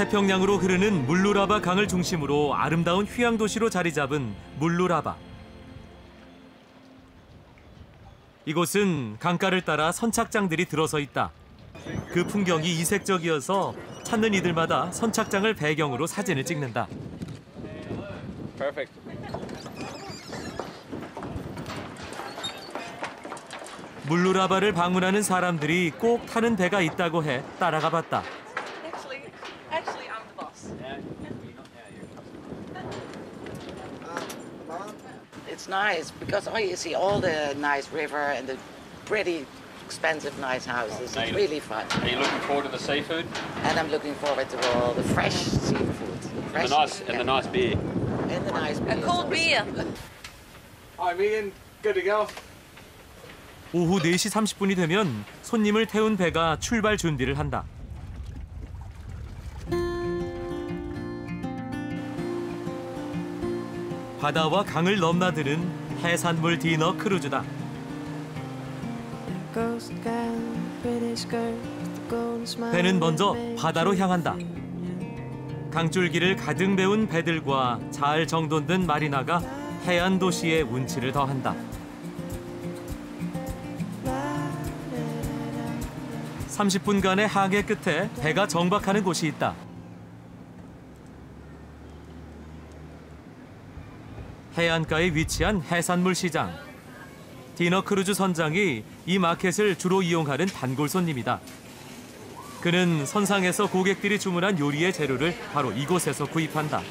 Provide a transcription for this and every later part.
태평양으로 흐르는 물루라바 강을 중심으로 아름다운 휴양 도시로 자리 잡은 물루라바. 이곳은 강가를 따라 선착장들이 들어서 있다. 그 풍경이 이색적이어서 찾는 이들마다 선착장을 배경으로 사진을 찍는다. Perfect. 물루라바를 방문하는 사람들이 꼭 타는 배가 있다고 해 따라가 봤다. It's nice because oh, you see all the nice river and the pretty expensive nice houses. It's really fun. Are you looking forward to the seafood And I'm looking forward to all the fresh seafood. and Fresh the nice and the nice beer? And the nice A beers, cold beer. Hi, Megan. Good to go. 오후 4시 30분이 되면 손님을 태운 배가 출발 준비를 한다. 바다와 강을 넘나드는 해산물 디너 크루즈다. 배는 먼저 바다로 향한다. 강줄기를 가득 메운 배들과 잘 정돈된 마리나가 해안 도시의 운치를 더한다. 30분간의 항해 끝에 배가 정박하는 곳이 있다. 해안가에 위치한 해산물 시장. 디너 크루즈 선장이 이 마켓을 주로 이용하는 단골 손님이다. 그는 선상에서 고객들이 주문한 요리의 재료를 바로 이곳에서 구입한다.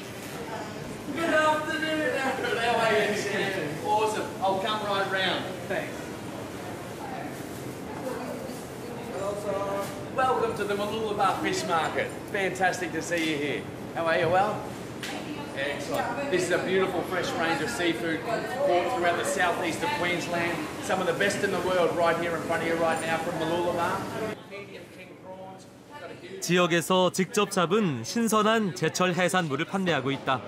Excellent. This is a beautiful fresh range of seafood caught throughout the southeast of Queensland. Some of the best in the world right here in front of you right now from huge 지역에서 직접 잡은 신선한 제철 해산물을 판매하고 있다.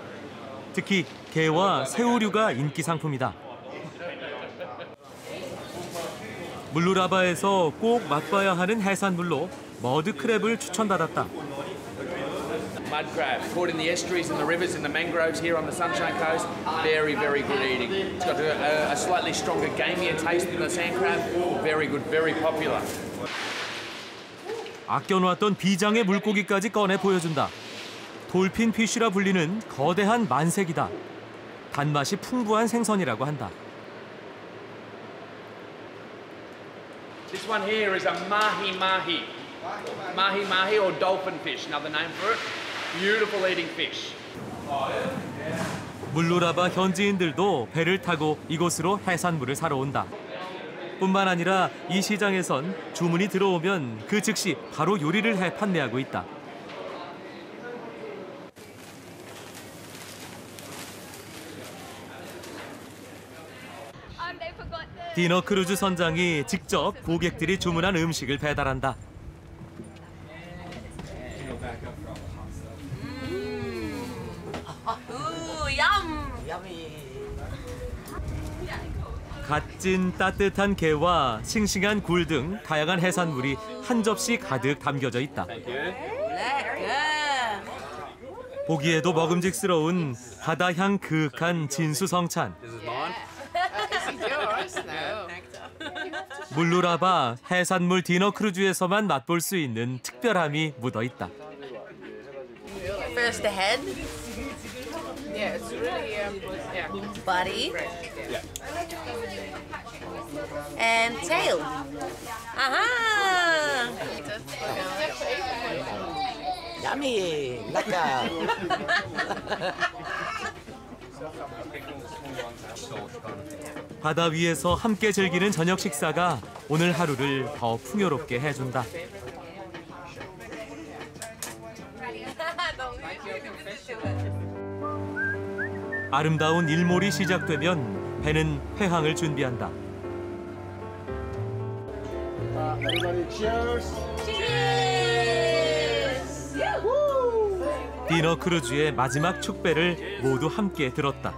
특히 게와 새우류가 인기 상품이다. 물루라바에서 꼭 맛봐야 하는 해산물로 머드 크랩을 추천받았다. Mud crab, caught in the estuaries and the rivers and the mangroves here on the Sunshine Coast. Very, very good eating. It's got a, a slightly stronger, gamier taste than the sand crab. Very good, very popular. 아껴놓았던 비장의 물고기까지 꺼내 보여준다. 돌핀 피쉬라 불리는 거대한 만색이다. 단맛이 풍부한 생선이라고 한다. This one here is a mahi mahi. Mahi mahi or dolphin fish, another name for it. Beautiful eating fish. 물루라바 현지인들도 배를 타고 이곳으로 해산물을 사러 온다. 뿐만 아니라 이 시장에선 주문이 들어오면 그 즉시 바로 요리를 해 판매하고 있다. 디너 크루즈 선장이 직접 고객들이 주문한 음식을 배달한다. Ooh, yum. Yummy. 갓진 따뜻한 게와 싱싱한 굴 등 다양한 해산물이 한 접시 가득 담겨져 있다. 보기에도 먹음직스러운 바다향 그윽한 진수성찬. 물루라바 해산물 디너 크루즈에서만 맛볼 수 있는 특별함이 묻어 있다. First the head. Yeah, it's really um, yeah. body and tail. Aha! Yummy. Lekker. 바다 위에서 함께 즐기는 저녁 식사가 오늘 하루를 더 풍요롭게 해준다. 아름다운 일몰이 시작되면 배는 회항을 준비한다. 디너 크루즈의 마지막 축배를 모두 함께 들었다.